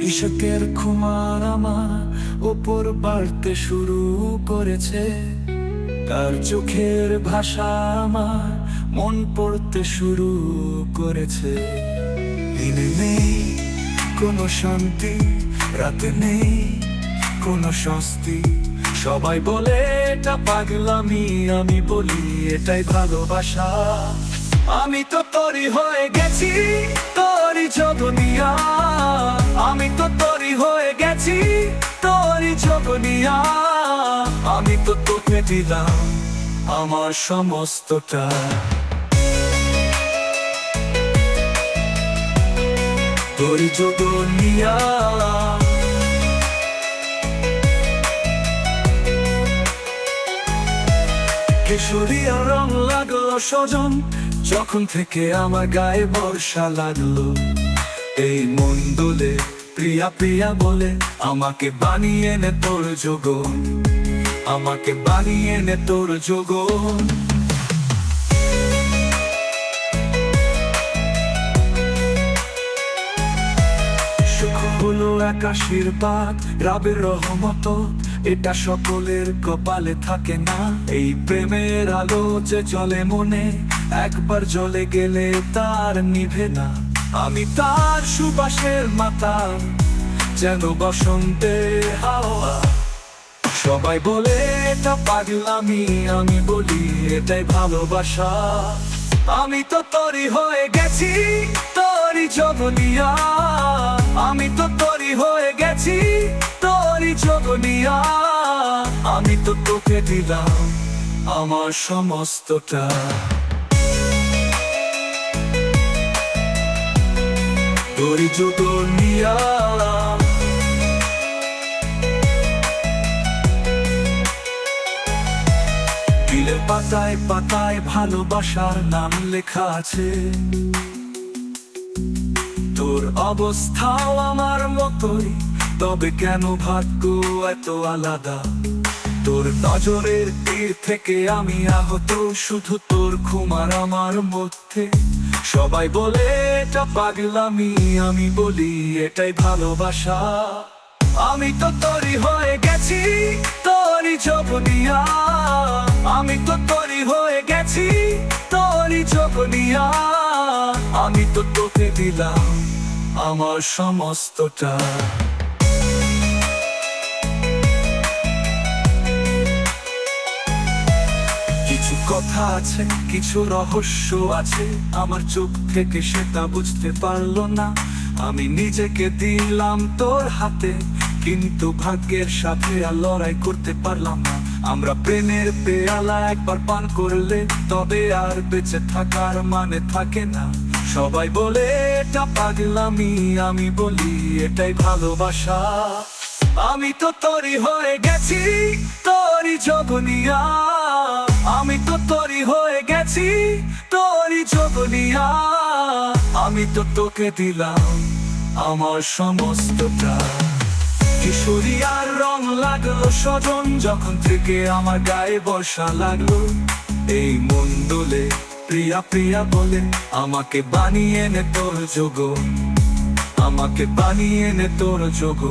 নিশকের খুমার আমার ওপর বাড়তে শুরু করেছে। তার চোখের ভাষা আমার মন পড়তে শুরু করেছে। দিনে নেই, কোনো শান্তি, রাতে নেই, কোনো স্বস্তি। সবাই বলে, এটা পাগলামি, আমি বলি, এটাই ভালোবাসা। আমি তো তরি হয়ে গেছি তোরই জগনিয়া, আমি তো তরি হয়ে গেছি তোরই জগনিয়া। আমি তো তোকে দিলাম আমার সমস্তটা। তোরই জগনিয়া। কেশরিয়া রং লাগল সজন যখন থেকে আমার গায়ে বর্ষা লাগল, এই মন দোলে প্রিয়া প্রিয়া বলে, আমাকে বানিয়ে নে তোর যোগন আমাকে বানিয়ে নে তোর সুখ হলো এক আশীর্বাদ, রাবের রহমত, এটা সকলের কপালে থাকে না, এই প্রেমের আলো যে চলে মনে একবার জ্বলে গেলে তার নিভে না আমি তার সুবাসের মাতা, যেন বসন্তের হাওয়া। সবাই বলে, এটা পাগলামি, আমি বলি, এটাই ভালোবাসা। আমি তো তরি হয়ে গেছি, তরি জগনিয়া আমি তো তরি হয়ে গেছি, তরি জগনিয়া আমি তো তোকে দিলাম আমার সমস্তটা। জগনিয়া দিলের পাতায় পাতায় ভালোবাসার নাম লেখা আছে। তোর অবস্থাও আমার মতোই, তবে কেন ভাগ্য এত আলাদা? তোর নজরের তীর থেকে আমি আহত, শুধু তোর ঘুমার আমার মধ্যে। সবাই বলে, এটা পাগলামি, আমি বলি এটাই ভালোবাসা। আমি তো তরি হয়ে গেছি তোরই জবনিয়া আমি তো তরি হয়ে গেছি তোরই জবনিয়া আমি তো তোকে দিলাম আমার সমস্তটা। কথা আছে, কিছু রহস্য আছে। আমার চোখ থেকে সেটা বুঝতে পারল না। আমি নিজেকে দিলাম তোর হাতে, কিন্তু ভাগ্যের সাথে আর লড়াই করতে পারলাম না। আমরা প্রেমের পেয়ালা একবার পান করলে, তবে আর বেঁচে থাকার মানে থাকে না। সবাই বলে, এটা পাগলামি, আমি বলি, এটাই ভালোবাসা। আমি তো তরি হয়ে গেছি, তোরই জগনিয়া আমি তো তরি হয়ে গেছি, তোরই জগনিয়া আমি তো তোকে দিলাম আমার সমস্তটা কিশোরিয়ার রং লাগল সজন যখন থেকে আমার গায়ে বর্ষা লাগল। এই মন্ডলে প্রিয়া প্রিয়া বলে, আমাকে বানিয়ে নে তোর যোগ আমাকে বানিয়ে নে তোর যোগ